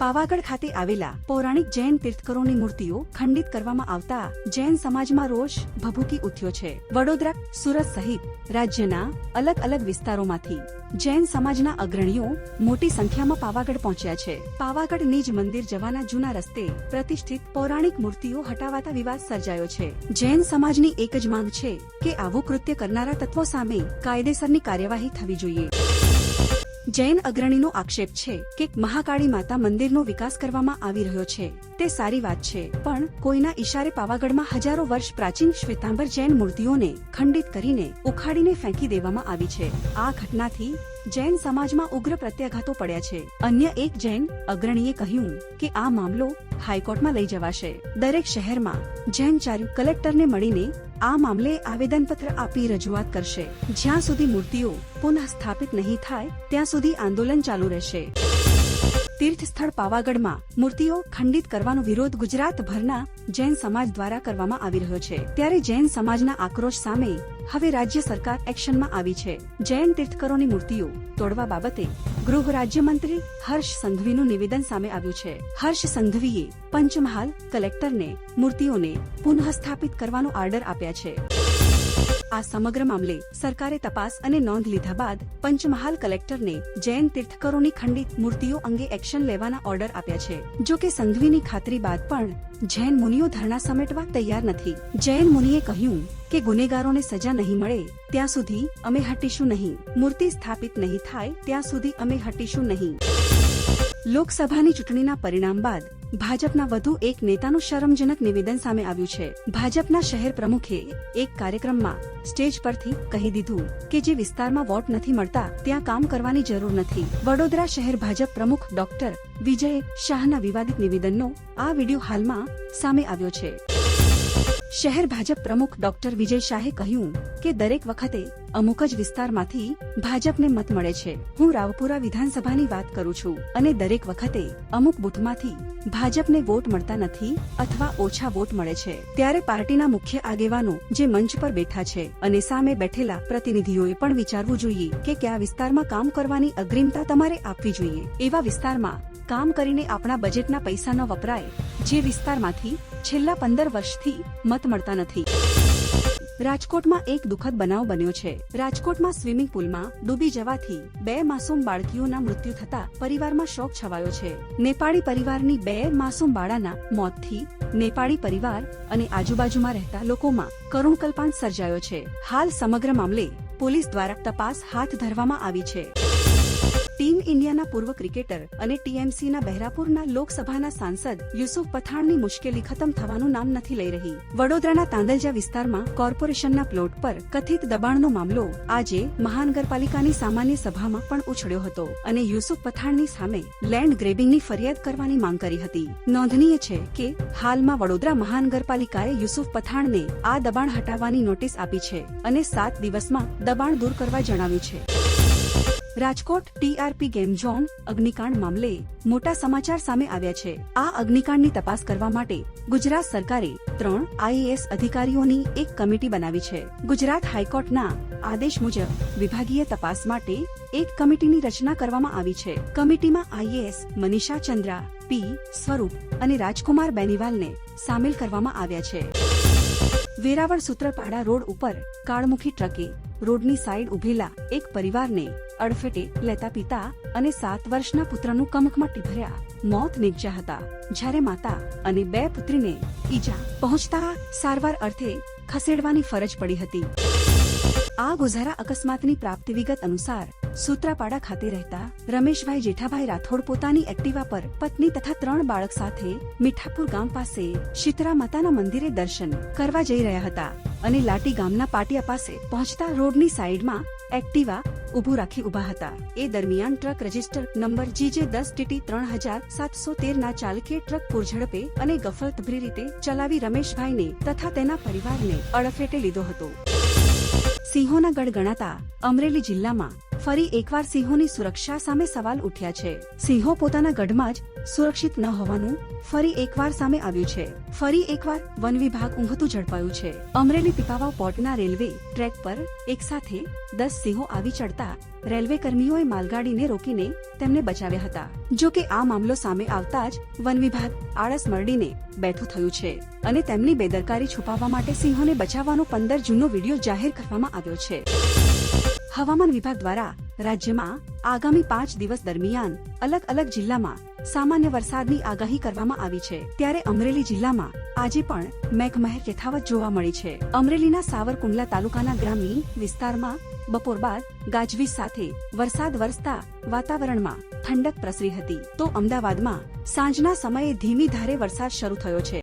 પાવાગઢ ખાતે આવેલા પૌરાણિક જૈન તીર્થકરોની મૂર્તિઓ ખંડિત કરવામાં આવતા જૈન સમાજમાં રોષ ભભૂકી ઉઠ્યો છે. વડોદરા, સુરત સહિત રાજ્યના અલગ અલગ વિસ્તારોમાંથી જૈન સમાજના અગ્રણીઓ મોટી સંખ્યામાં પાવાગઢ પહોંચ્યા છે. પાવાગઢ નિજ મંદિર જવાના જૂના રસ્તે પ્રતિષ્ઠિત પૌરાણિક મૂર્તિઓ હટાવાતા વિવાદ સર્જાયો છે. જૈન સમાજની એક જ માંગ છે કે આવું કૃત્ય કરનારા તત્વો સામે કાયદેસરની કાર્યવાહી થવી જોઈએ. જૈન અગ્રણીનો આક્ષેપ છે કે મહાકાળી માતા મંદિરનો વિકાસ કરવામાં આવી રહ્યો છે. તે સારી વાત છે. પણ કોઈના ઈશારે પાવાગઢમાં હજારો વર્ષ પ્રાચીન શ્વેતાંબર જૈન મૂર્તિઓને ખંડિત કરીને ઉખાડીને ફેંકી દેવામાં આવી છે. આ ઘટનાથી જૈન સમાજમાં ઉગ્ર પ્રત્યાઘાતો પડ્યા છે. અન્ય એક જૈન અગ્રણીએ કહ્યું કે આ મામલો હાઈકોર્ટમાં લઈ જવાશે. દરેક શહેરમાં જૈનચાર્ય કલેક્ટરને મળીને આ મામલે આવેદનપત્ર આપી રજૂઆત કરશે. જ્યાં સુધી મૂર્તિઓ પુનઃ સ્થાપિત નહીં થાય, ત્યાં સુધી આંદોલન ચાલુ રહેશે. તીર્થ સ્થળ પાવાગઢમાં મૂર્તિઓ ખંડિત કરવાનો વિરોધ ગુજરાતભરના જૈન સમાજ દ્વારા કરવામાં આવી રહ્યો છે. ત્યારે જૈન સમાજના આક્રોશ સામે હવે રાજ્ય સરકાર એક્શનમાં આવી છે. જૈન તીર્થકરોની મૂર્તિઓ તોડવા બાબતે ગૃહ રાજ્યમંત્રી હર્ષ સંઘવીનું નિવેદન સામે આવ્યું છે. હર્ષ સંઘવીએ પંચમહાલ કલેક્ટરને મૂર્તિઓને પુનઃ સ્થાપિત કરવાનો ઓર્ડર આપ્યા છે. આ સમગ્ર મામલે સરકારે તપાસ અને નોંધ લીધા બાદ પંચમહાલ કલેક્ટરને જૈન તીર્થકરોની ખંડિત મૂર્તિઓ અંગે એક્શન લેવાના ઓર્ડર આપ્યા છે. જો કે સંઘવીની ખાતરી બાદ પણ જૈન મુનિઓ ધરણા સમેટવા તૈયાર નથી. જૈન મુનિએ કહ્યું કે ગુનેગારોને સજા નહીં મળે, ત્યાં સુધી અમે હટીશું નહીં. મૂર્તિ સ્થાપિત નહીં થાય, ત્યાં સુધી અમે હટીશું નહીં. લોકસભાની ચૂંટણીના પરિણામ બાદ ભાજપના વધુ એક નેતાનું શરમજનક નિવેદન સામે આવ્યું છે. ભાજપના શહેર પ્રમુખે એક કાર્યક્રમમાં સ્ટેજ પરથી કહી દીધું કે જે વિસ્તારમાં વોટ નથી મળતા, ત્યાં કામ કરવાની જરૂર નથી. વડોદરા શહેર ભાજપ પ્રમુખ ડોક્ટર વિજય શાહના વિવાદિત નિવેદનનો આ વીડિયો હાલમાં સામે આવ્યો છે. શહેર ભાજપ પ્રમુખ ડોક્ટર વિજય શાહે કહ્યું કે દરેક વખતે અમુક જ વિસ્તારમાંથી ભાજપને મત મળે છે. હું રાવપુરા વિધાનસભાની વાત કરું છું અને દરેક વખતે અમુક બૂથમાંથી ભાજપને વોટ મળતા નથી અથવા ઓછા વોટ મળે છે. ત્યારે પાર્ટીના મુખ્ય આગેવાનો જે મંચ પર બેઠા છે અને સામે બેઠેલા પ્રતિનિધિઓએ પણ વિચારવું જોઈએ કે કયા વિસ્તારમાં કામ કરવાની અગ્રિમતા તમારે આપવી જોઈએ. એવા વિસ્તારમાં કામ કરીને આપણા બજેટના પૈસા ન વપરાય જે વિસ્તારમાંથી છેલ્લા પંદર વર્ષથી મત મળતા નથી. રાજકોટમાં એક દુઃખદ બનાવ બન્યો છે. રાજકોટમાં સ્વિમિંગ પુલમાં ડૂબી જવાથી બે માસૂમ બાળકીઓના મૃત્યુ થતા પરિવારમાં શોક છવાયો છે. નેપાળી પરિવારની બે માસૂમ બાળાના મોતથી નેપાળી પરિવાર અને આજુબાજુમાં રહેતા લોકોમાં કરુણ કલ્પાંત સર્જાયો છે. હાલ સમગ્ર મામલે પોલીસ દ્વારા તપાસ હાથ ધરવામાં આવી છે. ઇન્ડિયાના પૂર્વ ક્રિકેટર અને ટીએમસીના બહેરાપુરના લોકસભાના સાંસદ યુસુફ પઠાણની મુશ્કેલી ખતમ થવાનું નામ નથી લઈ રહી. વડોદરાના તાંદલજા વિસ્તારમાં કોર્પોરેશનના પ્લોટ પર કથિત દબાણનો મામલો આજે મહાનગરપાલિકાની સામાન્ય સભામાં પણ ઉછળ્યો હતો અને યુસુફ પઠાણની સામે લેન્ડ ગ્રેબિંગની ફરિયાદ કરવાની માંગ કરી હતી. નોંધનીય છે કે હાલમાં વડોદરા મહાનગરપાલિકાએ યુસુફ પઠાણને આ દબાણ હટાવવાની નોટિસ આપી છે અને સાત દિવસમાં દબાણ દૂર કરવા જણાવ્યું છે. રાજકોટ ટીઆરપી ગેમ ઝોન, અગ્નિકાંડ મામલે મોટા સમાચાર સામે આવ્યા છે. આ અગ્નિકાંડની તપાસ કરવા માટે ગુજરાત સરકારે ત્રણ આઈએએસ અધિકારીઓની એક કમિટી બનાવી છે. ગુજરાત હાઈકોર્ટના આદેશ મુજબ વિભાગીય તપાસ માટે એક કમિટીની રચના કરવામાં આવી છે. કમિટીમાં આઈએએસ મનીષા ચંદ્રા, પી. સ્વરૂપ અને રાજકુમાર બેનીવાલને સામેલ કરવામાં આવ્યા છે. વેરાવળ સૂત્રપાડા રોડ ઉપર કાળમુખી ટ્રકે રોડની સાઈડ ઉભેલા એક પરિવારને અડફેટે લેતા પિતા અને સાત વર્ષના પુત્રનું કમકમટી ભર્યા. મોત નીપજ્યા હતા. જ્યારે માતા અને બે પુત્રીને ઈજા પહોંચતા સારવાર અર્થે ખસેડવાની ફરજ પડી હતી. આ ગુજારા અકસ્માતની પ્રાપ્તિ વિગત અનુસાર સૂત્રાપાડા ખાતે રહેતા રમેશભાઈ જેઠાભાઈ રાઠોડ પોતાની એક્ટિવા પર પત્ની તથા ત્રણ બાળક સાથે મીઠાપુર ગામ પાસે શીતળા માતાના મંદિરે દર્શન કરવા જઈ રહ્યા હતા અને લાટી ગામના પાટિયા પાસે પહોંચતા રોડની સાઈડમાં એક્ટિવા ઉભું રાખી ઊભા હતા. એ દરમિયાન ટ્રક રજિસ્ટર નંબર જીજે દસ ટીટી ત્રણ હજાર સાતસો તેર ના ચાલકે ટ્રક પૂરઝડપે અને ગફલતભરી રીતે ચલાવી રમેશભાઈને તથા તેના પરિવારને અડફેટે લીધો હતો. સિંહોના ગઢ ગણાતા અમરેલી જિલ્લામાં ફરી એકવાર સિંહોની સુરક્ષા સામે સવાલ ઉઠ્યા છે. સિંહો પોતાના ગઢમાં જ સુરક્ષિત ન હોવાનું ફરી એકવાર સામે આવ્યું છે. ફરી એકવાર વન વિભાગ ઊંઘતું ઝડપાયું છે. અમરેલી પીપાવાવ પોર્ટના રેલવે ટ્રેક પર એક સાથે દસ સિંહો આવી ચડતા રેલવે કર્મીઓએ માલગાડીને રોકીને તેમને બચાવ્યા હતા. જો કે આ મામલો સામે આવતા જ વન વિભાગ આળસ મરડીને બેઠું થયું છે અને તેમની બેદરકારી છુપાવવા માટે સિંહોને બચાવવાનો પંદર જૂનનો વીડિયો જાહેર કરવામાં આવ્યો છે. હવામાન વિભાગ દ્વારા રાજ્યમાં આગામી પાંચ દિવસ દરમિયાન અલગ અલગ જિલ્લામાં સામાન્ય વરસાદની આગાહી કરવામાં આવી છે. ત્યારે અમરેલી જિલ્લામાં આજે પણ મેઘમહેર યથાવત જોવા મળી છે. અમરેલીના સાવરકુંડલા તાલુકાના ગ્રામીણ વિસ્તારમાં બપોર બાદ ગાજવીજ સાથે વરસાદ વરસતા વાતાવરણમાં ઠંડક પ્રસરી હતી. તો અમદાવાદમાં સાંજના સમયે ધીમી ધારે વરસાદ શરૂ થયો છે.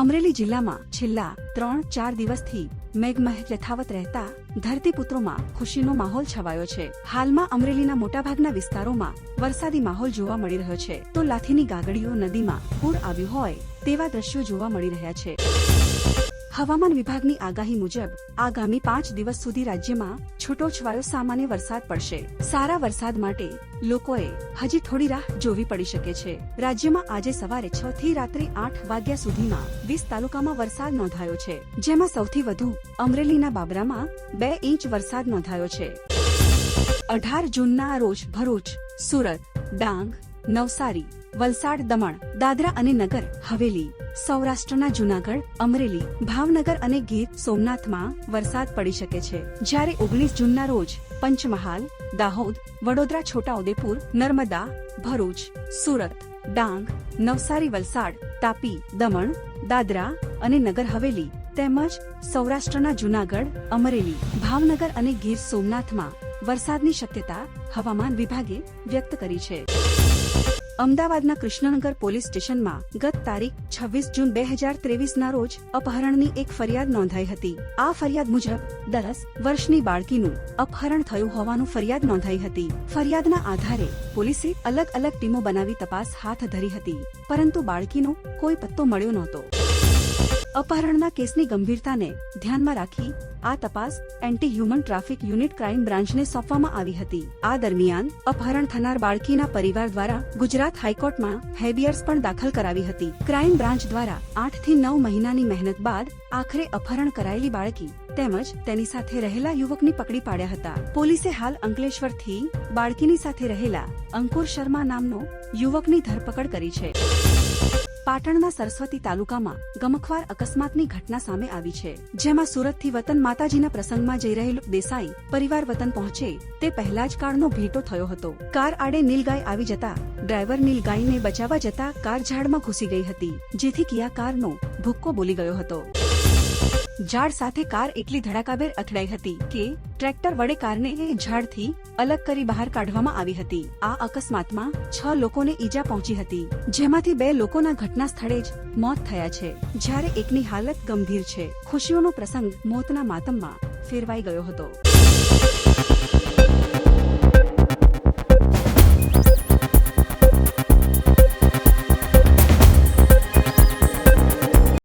અમરેલી જિલ્લામાં છેલ્લા ત્રણ ચાર દિવસથી મેઘમહેર યથાવત રહેતા ધરતીપુત્રોમાં ખુશીનો માહોલ છવાયો છે. હાલમાં અમરેલીના મોટાભાગના વિસ્તારોમાં વરસાદી માહોલ જોવા મળી રહ્યો છે. તો લાઠીની ગાગડીઓ નદીમાં પૂર આવ્યું હોય તેવા દ્રશ્યો જોવા મળી રહ્યા છે. હવામાન વિભાગની આગાહી મુજબ, આગામી પાંચ દિવસ સુધી રાજ્યમાં છૂટોછવાયો સામાન્ય વરસાદ પડશે. સારા વરસાદ માટે લોકોએ હજી થોડી રાહ જોવી પડી શકે છે. રાજ્યમાં આજે સવારે છ થી રાત્રે આઠ વાગ્યા સુધીમાં વીસ તાલુકામાં વરસાદ નોંધાયો છે. જેમાં સૌથી વધુ અમરેલીના બાબરામાં બે ઇંચ વરસાદ નોંધાયો છે. અઢાર જૂનના રોજ ભરૂચ, સુરત, ડાંગ, નવસારી, વલસાડ, દમણ, દાદરા અને નગર હવેલી સૌરાષ્ટ્રના જુનાગઢ, અમરેલી, ભાવનગર અને ગીર સોમનાથમાં વરસાદ પડી શકે છે. જ્યારે ઓગણીસ જૂનના રોજ પંચમહાલ, દાહોદ, વડોદરા, છોટાઉદેપુર, નર્મદા, ભરૂચ, સુરત, ડાંગ, નવસારી, વલસાડ, તાપી, દમણ, દાદરા અને નગર હવેલી તેમજ સૌરાષ્ટ્રના જુનાગઢ, અમરેલી, ભાવનગર અને ગીર સોમનાથમાં વરસાદની શક્યતા હવામાન વિભાગે વ્યક્ત કરી છે. અમદાવાદના કૃષ્ણનગર પોલીસ સ્ટેશનમાં ગત તારીખ છવ્વીસ જૂન બે હજાર ત્રેવીસના રોજ અપહરણની એક ફરિયાદ નોંધાઈ હતી. આ ફરિયાદ મુજબ દસ વર્ષની બાળકીનું અપહરણ થયું હોવાનું ફરિયાદ નોંધાઈ હતી. ફરિયાદના આધારે પોલીસે અલગ અલગ ટીમો બનાવી તપાસ હાથ ધરી હતી, પરંતુ બાળકીનો કોઈ પત્તો મળ્યો નહોતો. અપહરણના કેસની ગંભીરતાને ધ્યાનમાં રાખી આ તપાસ anti human traffic unit crime બ્રાન્ચને સોંપવામાં આવી હતી. આ દરમિયાન અપહરણ થનાર બાળકીના પરિવાર દ્વારા ગુજરાત હાઈકોર્ટમાં હેબિયર્સ પણ દાખલ કરાવી હતી. ક્રાઇમ બ્રાન્ચ દ્વારા આઠથી નવ મહિનાની મહેનત બાદ આખરે અપહરણ કરાયેલી બાળકી તેમજ તેની સાથે રહેલા યુવકની પકડી પાડ્યા હતા. પોલીસે હાલ અંકલેશ્વરથી બાળકીની સાથે રહેલા અંકુર શર્મા નામનો યુવકની ધરપકડ કરી છે. પાટણના સરસ્વતી તાલુકામાં ગમખવાર અકસ્માતની ઘટના સામે આવી છે, જેમાં સુરતથી વતન માતાજીના પ્રસંગમાં જઈ રહેલું દેસાઈ પરિવાર વતન પહોંચે તે પહેલા જ કારનો ભેટો થયો હતો. કાર આડે નીલગાય આવી જતા ડ્રાઈવર નીલગાયને બચાવવા જતા કાર ઝાડમાં ઘૂસી ગઈ હતી, જેથી કિયા કારનો ભુક્કો બોલી ગયો હતો. ઝાડ સાથે કાર એટલી ધડાકાભેર અથડાઈ હતી કે ટ્રેક્ટર વડે કારને ઝાડથી અલગ કરી બહાર કાઢવામાં આવી હતી. આ અકસ્માતમાં છ લોકોને ઈજા પહોંચી હતી. જેમાંથી બે લોકોના ઘટના સ્થળે જ મોત થયા છે. જ્યારે એકની હાલત ગંભીર છે, ખુશીઓનો પ્રસંગ મોતના માતમમાં ફેરવાઈ ગયો હતો.